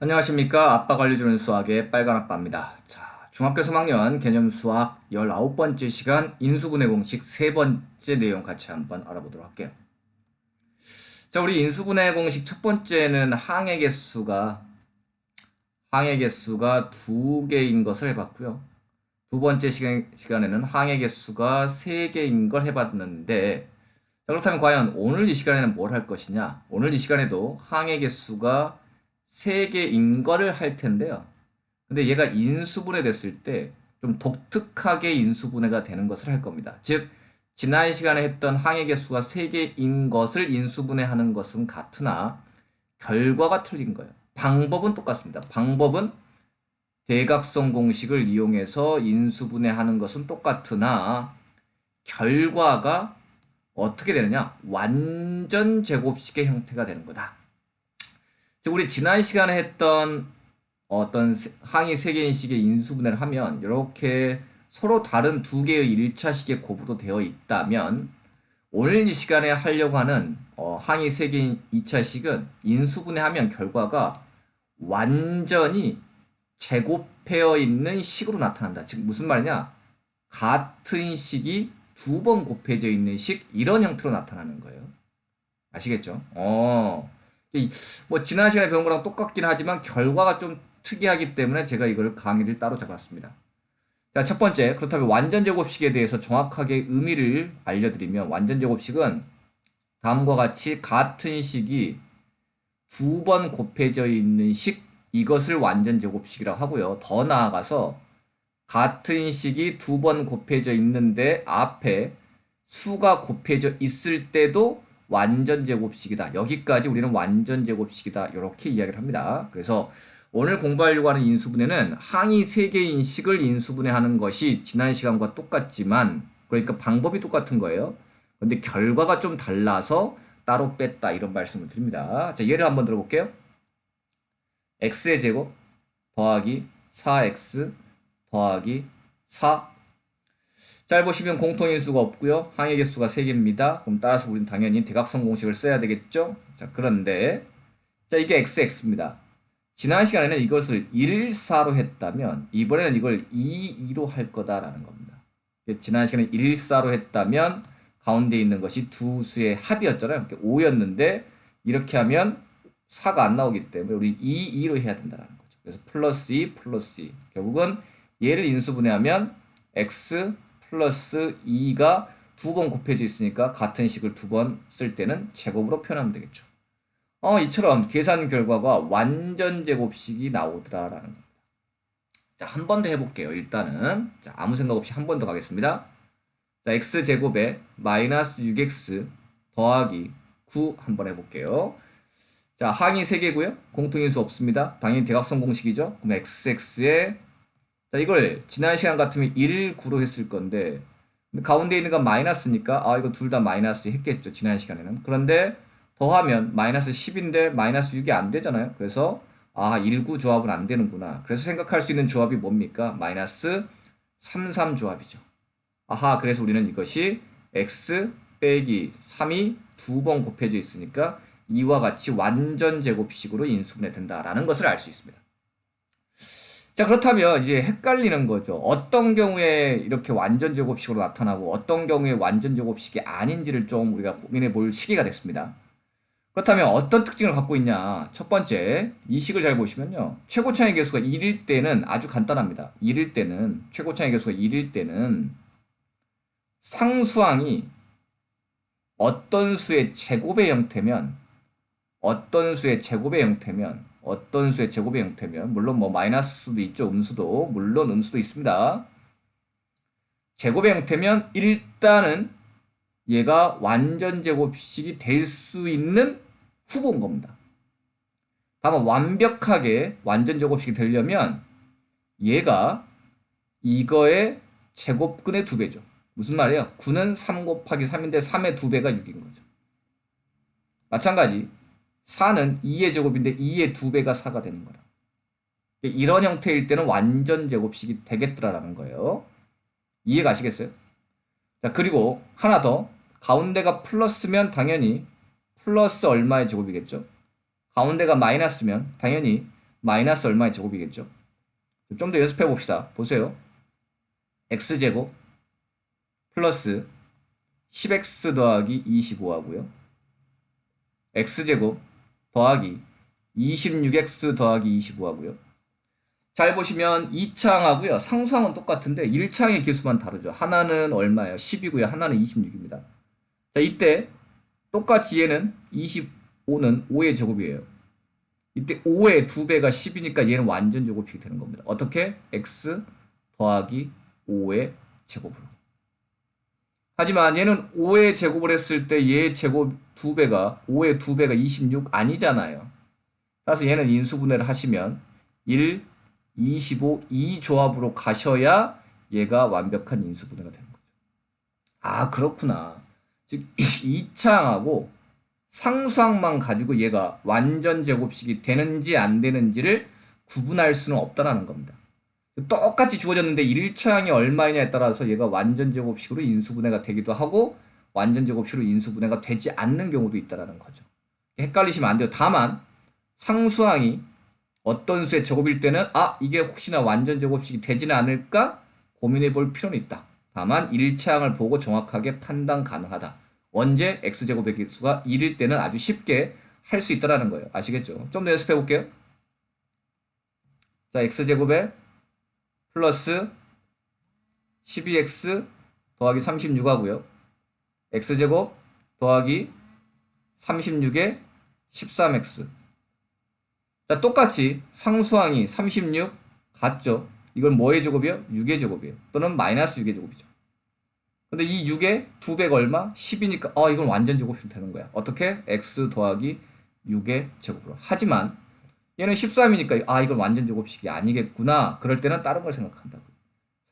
안녕하십니까. 아빠 관리주는 수학의 빨간 아빠입니다. 자, 중학교 3학년 개념 수학 19번째 시간 인수분해 공식 세 번째 내용 같이 한번 알아보도록 할게요. 자, 우리 인수분해 공식 첫 번째는 항의 개수가 항의 개수가 두 개인 것을 해봤고요. 두 번째 시간, 시간에는 항의 개수가 세 개인 걸 해봤는데 자, 그렇다면 과연 오늘 이 시간에는 뭘 할 것이냐? 오늘 이 시간에도 항의 개수가 세 개인 거를 할 텐데요. 근데 얘가 인수분해 됐을 때 좀 독특하게 인수분해가 되는 것을 할 겁니다. 즉 지난 시간에 했던 항의 개수가 세 개인 것을 인수분해하는 것은 같으나 결과가 틀린 거예요. 방법은 똑같습니다. 방법은 대각선 공식을 이용해서 인수분해하는 것은 똑같으나 결과가 어떻게 되느냐? 완전 제곱식의 형태가 되는 거다. 즉 우리 지난 시간에 했던 어떤 세- 항이 세 개인 식의 인수분해를 하면 이렇게 서로 다른 두 개의 1차식의 곱으로 되어 있다면 오늘 이 시간에 하려고 하는 어, 항이 세 개인 2차식은 인수분해하면 결과가 완전히 제곱되어 있는 식으로 나타난다. 즉 무슨 말이냐? 같은 식이 두 번 곱해져 있는 식 이런 형태로 나타나는 거예요. 아시겠죠? 어. 이- 뭐 지난 시간에 배운 거랑 똑같긴 하지만 결과가 좀 특이하기 때문에 제가 이걸 강의를 따로 잡았습니다. 자, 첫 번째. 그렇다면 완전 제곱식에 대해서 정확하게 의미를 알려드리면 완전 제곱식은 다음과 같이 같은 식이 두 번 곱해져 있는 식 이것을 완전 제곱식이라고 하고요. 더 나아가서 같은 식이 두 번 곱해져 있는데 앞에 수가 곱해져 있을 때도 완전 제곱식이다. 여기까지 우리는 완전 제곱식이다. 이렇게 이야기를 합니다. 그래서 오늘 공부하려고 하는 인수분해는 항이 세 개인 식을 인수분해하는 것이 지난 시간과 똑같지만 그러니까 방법이 똑같은 거예요. 근데 결과가 좀 달라서 따로 뺐다 이런 말씀을 드립니다. 자, 예를 한번 들어볼게요. x의 제곱 더하기 4x 더하기 4 잘 보시면 공통인수가 없고요. 항의 개수가 3개입니다. 그럼 따라서 우리는 당연히 대각선 공식을 써야 되겠죠? 자, 그런데 자, 이게 xx입니다. 지난 시간에는 이것을 1, 4로 했다면 이번에는 이걸 2, 2로 할 거다라는 겁니다. 지난 시간에 1, 4로 했다면 가운데 있는 것이 두 수의 합이었잖아요. 5였는데 이렇게 하면 4가 안 나오기 때문에 우리 2, 2로 해야 된다는 거죠. 그래서 플러스 2, 플러스 2. 결국은 얘를 인수분해하면 x 플러스 2가 두 번 곱해져 있으니까 같은 식을 두 번 쓸 때는 제곱으로 표현하면 되겠죠. 어, 이처럼 계산 결과가 완전 제곱식이 나오더라라는 겁니다. 자, 한 번 더 해볼게요. 일단은 자, 아무 생각 없이 한 번 더 가겠습니다. 자, x 제곱에 마이너스 6x 더하기 9 한번 해볼게요. 자, 항이 3개고요. 공통인수 없습니다. 당연히 대각선 공식이죠. 그럼 xx에 자, 이걸 지난 시간 같으면 1, 9로 했을 건데 가운데 있는 건 마이너스니까 아, 이거 둘 다 마이너스 했겠죠. 지난 시간에는. 그런데 더하면 마이너스 10인데 마이너스 6이 안 되잖아요. 그래서 아, 1, 9 조합은 안 되는구나. 그래서 생각할 수 있는 조합이 뭡니까? 마이너스 3, 3 조합이죠. 아하, 그래서 우리는 이것이 x 빼기 3이 두 번 곱해져 있으니까 이와 같이 완전 제곱식으로 인수분해 된다라는 것을 알 수 있습니다. 자, 그렇다면 이제 헷갈리는 거죠. 어떤 경우에 이렇게 완전 제곱식으로 나타나고 어떤 경우에 완전 제곱식이 아닌지를 좀 우리가 고민해 볼 시기가 됐습니다. 그렇다면 어떤 특징을 갖고 있냐? 첫 번째, 이 식을 잘 보시면요. 최고차의 개수가 1일 때는 아주 간단합니다. 1일 때는, 최고차의 개수가 1일 때는 상수항이 어떤 수의 제곱의 형태면, 어떤 수의 제곱의 형태면, 어떤 수의 제곱의 형태면, 물론 뭐 마이너스도 있죠. 음수도. 물론 음수도 있습니다. 제곱의 형태면 일단은 얘가 완전 제곱식이 될 수 있는 후보인 겁니다. 다만 완벽하게 완전 제곱식이 되려면 얘가 이거의 제곱근의 두 배죠. 무슨 말이에요? 9는 3 곱하기 3인데 3의 두 배가 6인 거죠. 마찬가지 4는 2의 제곱인데 2의 두 배가 4가 되는 거라. 이런 형태일 때는 완전 제곱식이 되겠더라라는 거예요. 이해 가시겠어요? 자, 그리고 하나 더. 가운데가 플러스면 당연히 플러스 얼마의 제곱이겠죠? 가운데가 마이너스면 당연히 마이너스 얼마의 제곱이겠죠? 좀 더 연습해 봅시다. 보세요. x제곱 플러스 10x 더하기 25 하고요. x제곱 더하기 26x 더하기 25하고요. 잘 보시면 2창하고요. 상수항은 똑같은데 1창의 개수만 다르죠. 하나는 얼마예요? 10이고요. 하나는 26입니다. 자, 이때 똑같이 얘는 25는 5의 제곱이에요. 이때 5의 2배가 10이니까 얘는 완전 제곱이 되는 겁니다. 어떻게? x 더하기 5의 제곱으로. 하지만 얘는 5의 제곱을 했을 때 얘의 제곱 2배가 5의 2배가 26 아니잖아요. 따라서 얘는 인수분해를 하시면 1, 25, 2 조합으로 가셔야 얘가 완벽한 인수분해가 되는 거죠. 아, 그렇구나. 즉, 이 창하고 상수항만 가지고 얘가 완전 제곱식이 되는지 안 되는지를 구분할 수는 없다라는 겁니다. 똑같이 주어졌는데 1차항이 얼마이냐에 따라서 얘가 완전 제곱식으로 인수분해가 되기도 하고 완전 제곱식으로 인수분해가 되지 않는 경우도 있다라는 거죠. 헷갈리시면 안 돼요. 다만 상수항이 어떤 수의 제곱일 때는 아 이게 혹시나 완전 제곱식이 되지는 않을까 고민해 볼 필요는 있다. 다만 1차항을 보고 정확하게 판단 가능하다. 언제 x제곱의 개수가 1일 때는 아주 쉽게 할 수 있다라는 거예요. 아시겠죠? 좀 더 연습해 볼게요. 자, x제곱에 플러스 12x 더하기 36 하고요. x제곱 더하기 36에 13x. 자, 똑같이 상수항이 36 같죠? 이건 뭐의 제곱이요? 6의 제곱이에요. 또는 마이너스 6의 제곱이죠. 근데 이 6의 2배가 얼마? 10이니까 어 이건 완전 제곱이 되는 거야. 어떻게? x 더하기 6의 제곱으로. 하지만 얘는 13이니까 아 이건 완전 제곱식이 아니겠구나. 그럴 때는 다른 걸 생각한다고.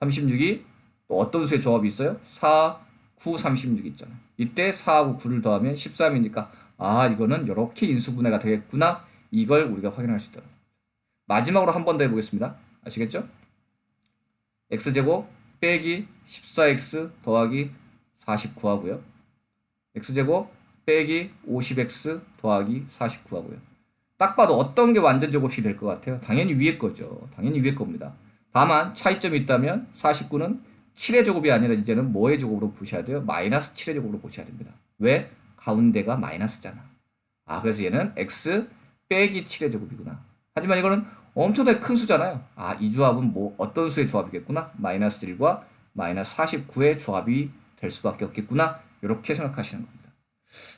36이 또 어떤 수의 조합이 있어요? 4, 9, 36 있잖아요. 이때 4하고 9를 더하면 13이니까 아 이거는 이렇게 인수분해가 되겠구나. 이걸 우리가 확인할 수 있다. 마지막으로 한 번 더 해보겠습니다. 아시겠죠? x제곱 빼기 14x 더하기 49 하고요. x제곱 빼기 50x 더하기 49 하고요. 딱 봐도 어떤 게 완전 제곱식이 될 것 같아요? 당연히 위에 거죠. 당연히 위에 겁니다. 다만 차이점이 있다면 49는 7의 제곱이 아니라 이제는 뭐의 제곱으로 보셔야 돼요? 마이너스 7의 제곱으로 보셔야 됩니다. 왜? 가운데가 마이너스잖아. 아 그래서 얘는 x 빼기 7의 제곱이구나. 하지만 이거는 엄청나게 큰 수잖아요. 아, 이 조합은 뭐 어떤 수의 조합이겠구나? 마이너스 1과 마이너스 49의 조합이 될 수밖에 없겠구나. 이렇게 생각하시는 겁니다.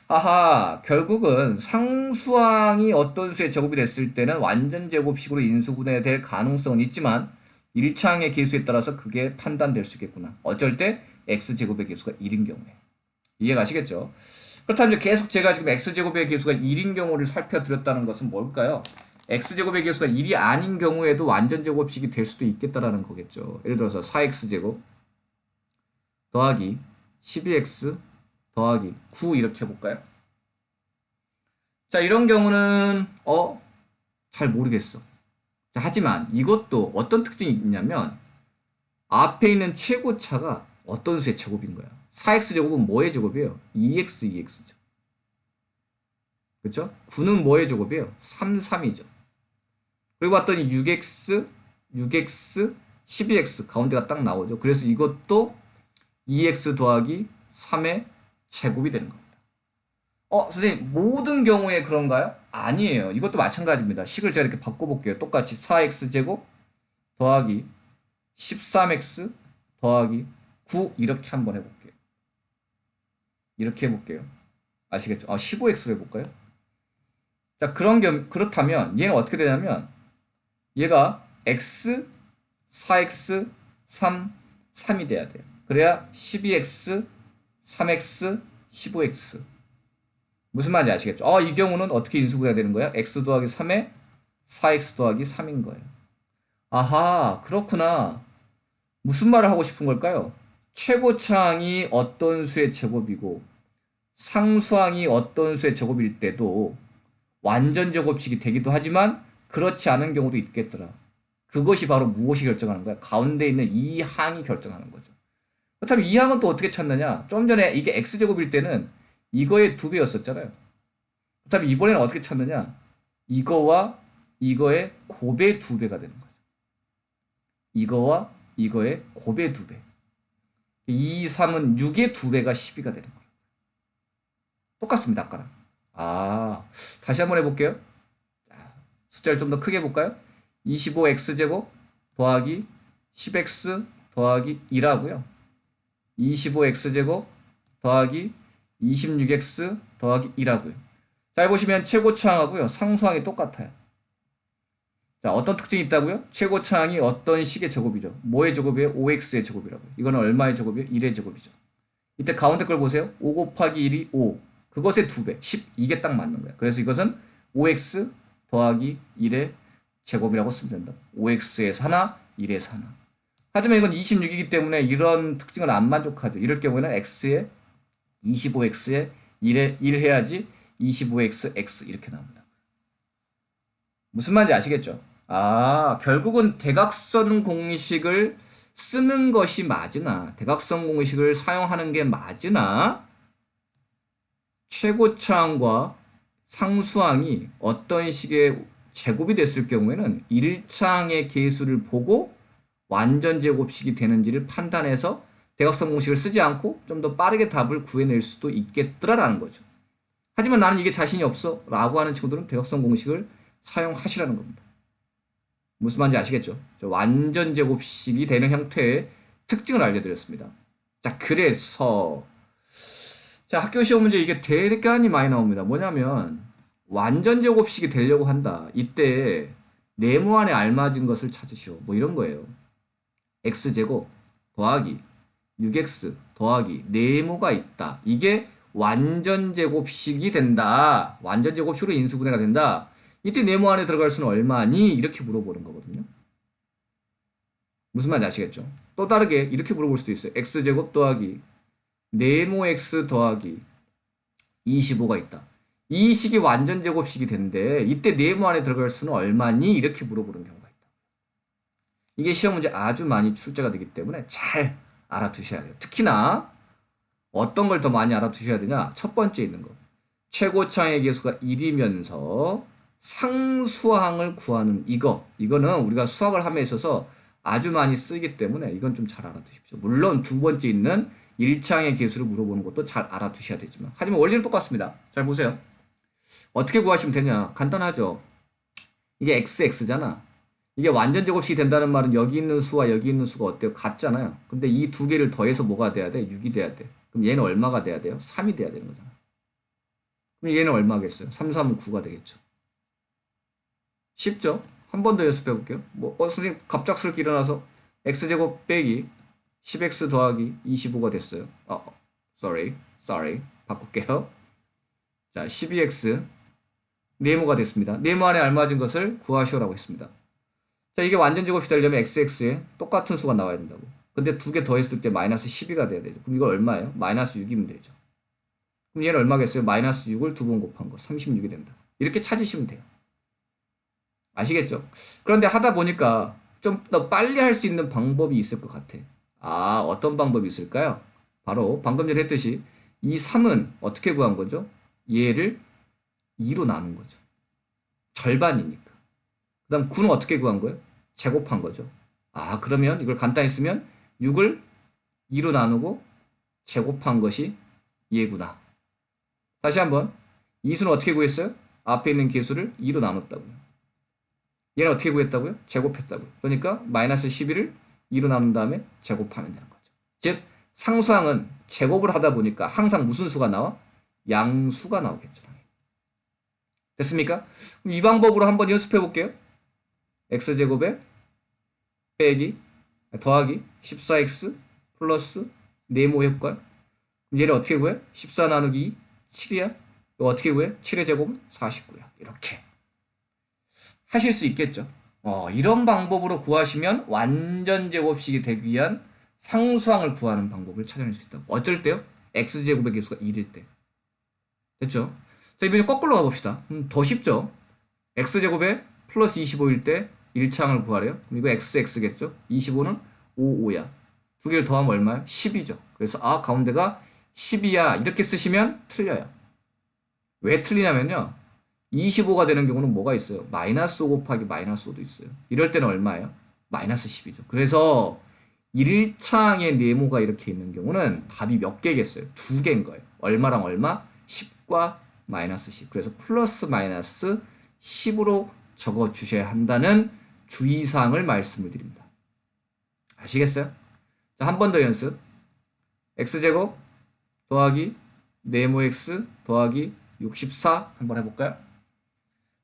아하, 결국은 상수항이 어떤 수의 제곱이 됐을 때는 완전 제곱식으로 인수분해 될 가능성은 있지만 1차항의 개수에 따라서 그게 판단될 수 있겠구나. 어쩔 때 x제곱의 개수가 1인 경우에. 이해가시겠죠? 그렇다면 계속 제가 지금 x제곱의 개수가 1인 경우를 살펴드렸다는 것은 뭘까요? x제곱의 개수가 1이 아닌 경우에도 완전 제곱식이 될 수도 있겠다라는 거겠죠. 예를 들어서 4x제곱 더하기 12x 더하기 9 이렇게 해볼까요? 자 이런 경우는 어? 잘 모르겠어. 자, 하지만 이것도 어떤 특징이 있냐면 앞에 있는 최고차가 어떤 수의 제곱인 거야. 4x제곱은 뭐의 제곱이에요? 2x, 2x죠. 그렇죠? 9는 뭐의 제곱이에요? 3, 3이죠. 그리고 봤더니 6x, 6x, 12x 가운데가 딱 나오죠. 그래서 이것도 2x 더하기 3의 제곱이 되는 겁니다. 어, 선생님, 모든 경우에 그런가요? 아니에요. 이것도 마찬가지입니다. 식을 제가 이렇게 바꿔볼게요. 똑같이 4x 제곱 더하기 13x 더하기 9 이렇게 한번 해볼게요. 이렇게 해볼게요. 아시겠죠? 아, 15x로 해볼까요? 자, 그런 겸, 그렇다면 얘는 어떻게 되냐면 얘가 x, 4x, 3, 3이 돼야 돼요. 그래야 12x, 3x, 15x. 무슨 말인지 아시겠죠? 어, 이 경우는 어떻게 인수분해가 되는 거야? x 더하기 3에 4x 더하기 3인 거예요. 아하, 그렇구나. 무슨 말을 하고 싶은 걸까요? 최고차항이 어떤 수의 제곱이고 상수항이 어떤 수의 제곱일 때도 완전 제곱식이 되기도 하지만 그렇지 않은 경우도 있겠더라. 그것이 바로 무엇이 결정하는 거야? 가운데 있는 이 항이 결정하는 거죠. 그렇다면 이 항은 또 어떻게 찾느냐? 좀 전에 이게 x제곱일 때는 이거의 두 배였었잖아요. 그렇다면 이번에는 어떻게 찾느냐? 이거와 이거의 곱의 두 배가 되는 거죠. 이거와 이거의 곱의 두 배. 2, 3은 6의 두 배가 12가 되는 거예요. 똑같습니다, 아까랑. 아, 다시 한번 해볼게요. 자, 숫자를 좀 더 크게 해볼까요? 25x제곱 더하기 10x 더하기 2라고요. 25x제곱 더하기 26x 더하기 2라고요. 잘 보시면 최고차항하고요. 상수항이 똑같아요. 자, 어떤 특징이 있다고요? 최고차항이 어떤 식의 제곱이죠? 뭐의 제곱이에요? 5x의 제곱이라고. 이거는 얼마의 제곱이에요? 1의 제곱이죠. 이때 가운데 걸 보세요. 5 곱하기 1이 5. 그것의 2배. 10. 이게 딱 맞는 거예요. 그래서 이것은 5x 더하기 1의 제곱이라고 쓰면 된다. 5x에서 하나, 1에서 하나. 하지만 이건 26이기 때문에 이런 특징을 안 만족하죠. 이럴 경우에는 x에 25x에 1에 1 해야지 25x x 이렇게 나옵니다. 무슨 말인지 아시겠죠? 아, 결국은 대각선 공식을 쓰는 것이 맞으나 대각선 공식을 사용하는 게 맞으나 최고차항과 상수항이 어떤 식의 제곱이 됐을 경우에는 1차항의 계수를 보고 완전 제곱식이 되는지를 판단해서 대각선 공식을 쓰지 않고 좀 더 빠르게 답을 구해낼 수도 있겠더라라는 거죠. 하지만 나는 이게 자신이 없어 라고 하는 친구들은 대각선 공식을 사용하시라는 겁니다. 무슨 말인지 아시겠죠? 저 완전 제곱식이 되는 형태의 특징을 알려드렸습니다. 자, 그래서 자 학교 시험 문제 이게 대단히 많이 나옵니다. 뭐냐면 완전 제곱식이 되려고 한다. 이때 네모 안에 알맞은 것을 찾으시오. 뭐 이런 거예요. X제곱 더하기 6x 더하기 네모가 있다. 이게 완전 제곱식이 된다. 완전 제곱식으로 인수분해가 된다. 이때 네모 안에 들어갈 수는 얼마니? 이렇게 물어보는 거거든요. 무슨 말인지 아시겠죠? 또 다르게 이렇게 물어볼 수도 있어요. x제곱 더하기 네모 x 더하기 25가 있다. 이 식이 완전 제곱식이 되는데 이때 네모 안에 들어갈 수는 얼마니? 이렇게 물어보는 있다. 이게 시험 문제 아주 많이 출제가 되기 때문에 잘 알아두셔야 돼요. 특히나 어떤 걸 더 많이 알아두셔야 되냐? 첫 번째 있는 거. 최고차의 계수가 1이면서 상수항을 구하는 이거. 이거는 우리가 수학을 함에 있어서 아주 많이 쓰기 때문에 이건 좀 잘 알아두십시오. 물론 두 번째 있는 1차항의 계수를 물어보는 것도 잘 알아두셔야 되지만 하지만 원리는 똑같습니다. 잘 보세요. 어떻게 구하시면 되냐? 간단하죠. 이게 xx잖아. 이게 완전 제곱식이 된다는 말은 여기 있는 수와 여기 있는 수가 어때요? 같잖아요. 근데 이 두 개를 더해서 뭐가 돼야 돼? 6이 돼야 돼. 그럼 얘는 얼마가 돼야 돼요? 3이 돼야 되는 거잖아. 그럼 얘는 얼마겠어요? 3, 3은 9가 되겠죠. 쉽죠? 한 번 더 연습해 볼게요. 뭐, 어, 선생님 갑작스럽게 일어나서 x제곱 빼기 10x 더하기 25가 됐어요. 어, 어, sorry, sorry. 바꿀게요. 자, 12x 네모가 됐습니다. 네모 안에 알맞은 것을 구하시오라고 했습니다. 자, 이게 완전 제곱이 되려면 xx에 똑같은 수가 나와야 된다고. 근데 두 개 더 했을 때 마이너스 12가 돼야 되죠. 그럼 이걸 얼마예요? 마이너스 6이면 되죠. 그럼 얘는 얼마겠어요? 마이너스 6을 두 번 곱한 거. 36이 된다. 이렇게 찾으시면 돼요. 아시겠죠? 그런데 하다 보니까 좀 더 빨리 할 수 있는 방법이 있을 것 같아. 아, 어떤 방법이 있을까요? 바로 방금 전에 했듯이 이 3은 어떻게 구한 거죠? 얘를 2로 나눈 거죠. 절반이니까. 그 다음 9는 어떻게 구한 거예요? 제곱한 거죠. 아, 그러면 이걸 간단히 쓰면 6을 2로 나누고 제곱한 것이 얘구나. 다시 한번. 이수는 어떻게 구했어요? 앞에 있는 개수를 2로 나눴다고요. 얘는 어떻게 구했다고요? 제곱했다고요. 그러니까 마이너스 11을 2로 나눈 다음에 제곱하면 되는 거죠. 즉 상수항은 제곱을 하다 보니까 항상 무슨 수가 나와? 양수가 나오겠죠. 됐습니까? 이 방법으로 한번 연습해 볼게요. X제곱에 빼기 더하기 14x 플러스 네모 협관 얘를 어떻게 구해? 14 나누기 7이야? 이거 어떻게 구해? 7의 제곱은 49야. 이렇게 하실 수 있겠죠. 어, 이런 방법으로 구하시면 완전 제곱식이 되기 위한 상수항을 구하는 방법을 찾아낼 수 있다고. 어쩔 때요? x제곱의 개수가 1일 때. 됐죠? 자, 이번에 거꾸로 가봅시다. 음, 더 쉽죠? x제곱에 플러스 25일 때 1창을 구하래요. 그럼 이거 xx겠죠? 25는 5, 5야. 두 개를 더하면 얼마야? 10이죠. 그래서 아, 가운데가 10이야. 이렇게 쓰시면 틀려요. 왜 틀리냐면요. 25가 되는 경우는 뭐가 있어요? 마이너스 5 곱하기 마이너스 5도 있어요. 이럴 때는 얼마예요? 마이너스 10이죠. 그래서 1창의 네모가 이렇게 있는 경우는 답이 몇 개겠어요? 두 개인 거예요. 얼마랑 얼마? 10과 마이너스 10. 그래서 플러스 마이너스 10으로 적어 주셔야 한다는 주의사항을 말씀을 드립니다. 아시겠어요? 자, 한 번 더 연습. x제곱 더하기 네모 x 더하기 64 한번 해볼까요?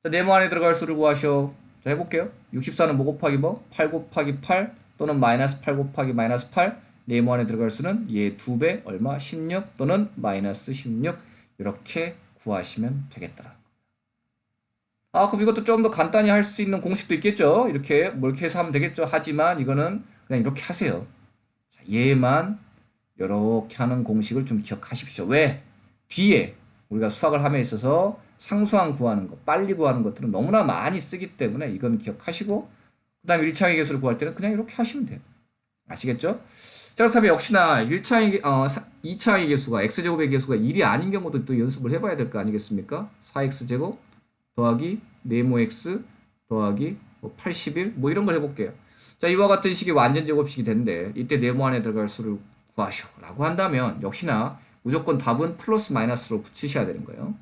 자, 네모 안에 들어갈 수를 구하시오. 자, 해볼게요. 64는 뭐 곱하기 뭐? 8 곱하기 8 또는 마이너스 8 곱하기 마이너스 8 네모 안에 들어갈 수는 얘 2배 얼마? 16 또는 마이너스 16 이렇게 구하시면 되겠더라. 아, 그럼 이것도 좀 더 간단히 할 수 있는 공식도 있겠죠? 이렇게 뭐 이렇게 해서 하면 되겠죠? 하지만 이거는 그냥 이렇게 하세요. 자, 얘만 이렇게 하는 공식을 좀 기억하십시오. 왜? 뒤에 우리가 수학을 함에 있어서 상수항 구하는 것, 빨리 구하는 것들은 너무나 많이 쓰기 때문에 이건 기억하시고 그 다음에 1차의 개수를 구할 때는 그냥 이렇게 하시면 돼요. 아시겠죠? 자, 그렇다면 역시나 1차의, 어, 2차의 개수가 x제곱의 개수가 1이 아닌 경우도 또 연습을 해봐야 될 거 아니겠습니까? 4x제곱 더하기 네모 x 더하기 뭐 81, 뭐 이런 걸 해볼게요. 자, 이와 같은 식이 완전 제곱식이 된데 이때 네모 안에 들어갈 수를 구하시오 라고 한다면 역시나 무조건 답은 플러스 마이너스로 붙이셔야 되는 거예요.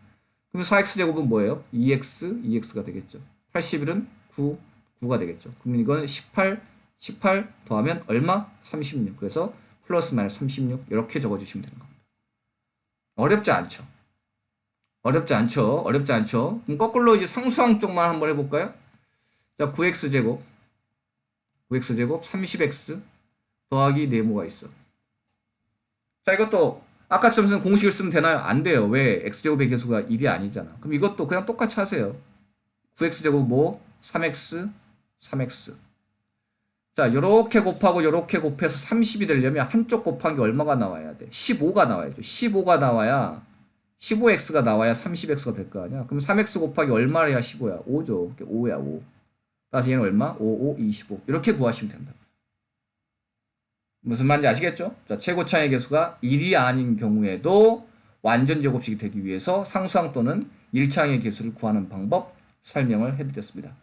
그럼 4x제곱은 뭐예요? 2x, 2x가 되겠죠. 81은 9, 9가 되겠죠. 그러면 이건 18, 18 더하면 얼마? 36. 그래서 플러스 마이너스 36 이렇게 적어주시면 되는 겁니다. 어렵지 않죠? 어렵지 않죠? 어렵지 않죠? 그럼 거꾸로 이제 상수항 쪽만 한번 해볼까요? 자, 9x제곱 9x제곱 30x 더하기 네모가 있어. 자, 이것도 아까처럼 쓰는 공식을 쓰면 되나요? 안 돼요. 왜? x제곱의 개수가 1이 아니잖아. 그럼 이것도 그냥 똑같이 하세요. 9x제곱 뭐? 3x, 3x. 자, 요렇게 곱하고 요렇게 곱해서 30이 되려면 한쪽 곱한 게 얼마가 나와야 돼? 15가 나와야죠. 15가 나와야 15x가 나와야 30x가 될 거 아니야? 그럼 3x 곱하기 얼마를 해야 15야? 5죠. 5야, 5. 따라서 얘는 얼마? 5, 5, 25. 이렇게 구하시면 된다. 무슨 말인지 아시겠죠? 자, 최고차의 개수가 1이 아닌 경우에도 완전 제곱식이 되기 위해서 상수항 또는 1차항의 개수를 구하는 방법 설명을 해드렸습니다.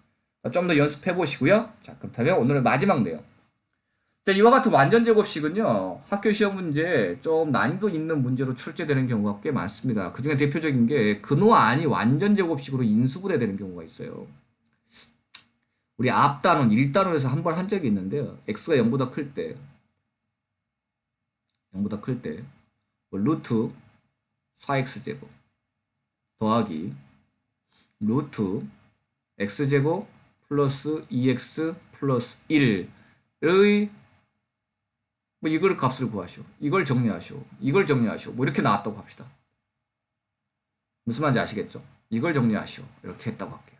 좀 더 연습해 보시고요. 자, 그렇다면 오늘의 마지막 내용. 자, 이와 같은 완전 제곱식은요, 학교 시험 문제 좀 난이도 있는 문제로 출제되는 경우가 꽤 많습니다. 그 중에 대표적인 게 근호 안이 완전 제곱식으로 인수분해되는 경우가 있어요. 우리 앞 단원, 1단원에서 한 번 한 적이 있는데요. x가 0보다 클 때, 0보다 클 때, 뭐 루트 4x제곱 더하기 루트 x제곱 플러스 2x 플러스 1의 뭐 이걸 값을 구하시오. 이걸 정리하시오. 이걸 정리하시오. 뭐 이렇게 나왔다고 합시다. 무슨 말인지 아시겠죠? 이걸 정리하시오. 이렇게 했다고 할게요.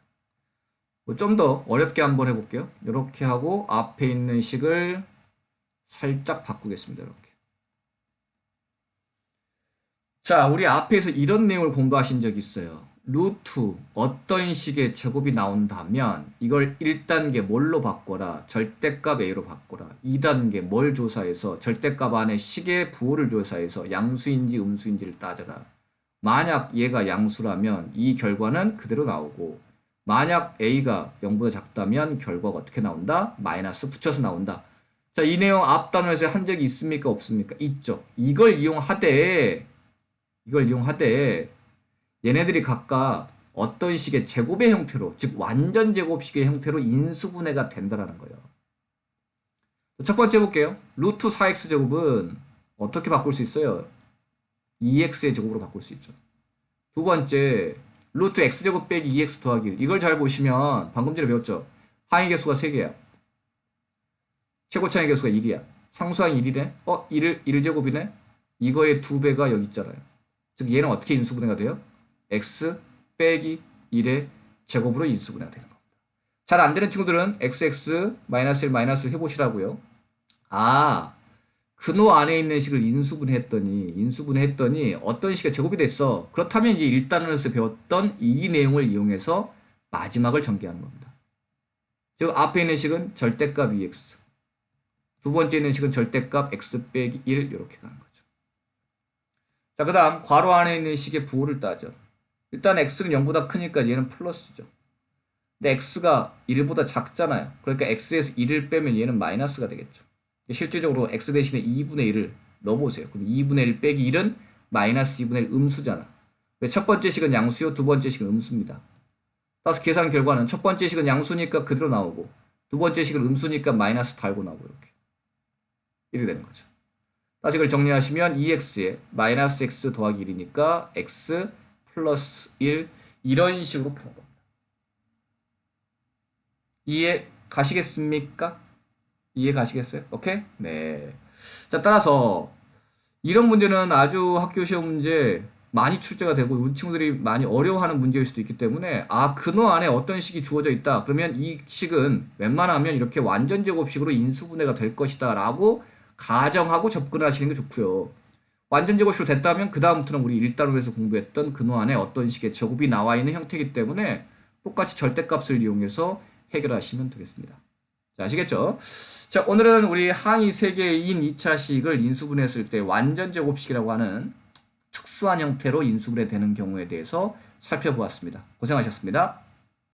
뭐 좀 더 어렵게 한번 해볼게요. 이렇게 하고 앞에 있는 식을 살짝 바꾸겠습니다. 이렇게. 자, 우리 앞에서 이런 내용을 공부하신 적 있어요. 루트 어떤 식의 제곱이 나온다면 이걸 1단계 뭘로 바꿔라? 절대값 a로 바꿔라. 2단계 뭘 조사해서 절대값 안에 식의 부호를 조사해서 양수인지 음수인지를 따져라. 만약 얘가 양수라면 이 결과는 그대로 나오고 만약 a가 0보다 작다면 결과가 어떻게 나온다? 마이너스 붙여서 나온다. 자 이 내용 앞 단원에서 한 적이 있습니까? 없습니까? 있죠. 이걸 이용하되 이걸 이용하되 얘네들이 각각 어떤 식의 제곱의 형태로, 즉 완전 제곱식의 형태로 인수분해가 된다라는 거예요. 첫 번째 볼게요. 루트 4x 제곱은 어떻게 바꿀 수 있어요? 2x의 제곱으로 바꿀 수 있죠. 두 번째, 루트 x 제곱 빼기 2x 더하기 1. 이걸 잘 보시면 방금 전에 배웠죠. 항의 개수가 3개야. 최고차의 개수가 1이야. 상수항이 1이네. 어, 1을 1제곱이네. 이거의 두 배가 여기 있잖아요. 즉 얘는 어떻게 인수분해가 돼요? X 빼기 1의 제곱으로 인수분해가 되는 겁니다. 잘 안 되는 친구들은 xx 마이너스 1 마이너스 해보시라고요. 아 근호 안에 있는 식을 인수분해했더니 인수분해했더니 어떤 식의 제곱이 됐어. 그렇다면 이제 1단원에서 배웠던 이 내용을 이용해서 마지막을 전개하는 겁니다. 즉 앞에 있는 식은 절대값 2x 두 번째 있는 식은 절대값 x 빼기 1 이렇게 가는 거죠. 자, 그 다음 괄호 안에 있는 식의 부호를 따져. 일단 x는 0보다 크니까 얘는 플러스죠. 근데 x가 1보다 작잖아요. 그러니까 x에서 1을 빼면 얘는 마이너스가 되겠죠. 실질적으로 x 대신에 2분의 1을 넣어보세요. 그럼 2분의 1 빼기 1은 마이너스 2분의 1 음수잖아. 첫 번째 식은 양수요, 두 번째 식은 음수입니다. 따라서 계산 결과는 첫 번째 식은 양수니까 그대로 나오고 두 번째 식은 음수니까 마이너스 달고 나오고 이렇게 이렇게 되는 거죠. 이걸 정리하시면 2x에 마이너스 x 더하기 1이니까 x 플러스 1 이런 식으로 푸는 겁니다. 이해 가시겠습니까? 이해 가시겠어요? 오케이? 네. 자, 따라서 이런 문제는 아주 학교 시험 문제 많이 출제가 되고 우리 친구들이 많이 어려워하는 문제일 수도 있기 때문에 아 근호 안에 어떤 식이 주어져 있다 그러면 이 식은 웬만하면 이렇게 완전 제곱식으로 인수분해가 될 것이다 라고 가정하고 접근을 하시는 게 좋고요 완전 제곱식으로 됐다면 그 다음부터는 우리 일단원에서 공부했던 근호 안에 어떤 식의 제곱이 나와 있는 형태이기 때문에 똑같이 절대값을 이용해서 해결하시면 되겠습니다 자, 아시겠죠? 자, 오늘은 우리 항이 3개인 2차식을 인수분해했을 때 완전 제곱식이라고 하는 특수한 형태로 인수분해 되는 경우에 대해서 살펴보았습니다. 고생하셨습니다.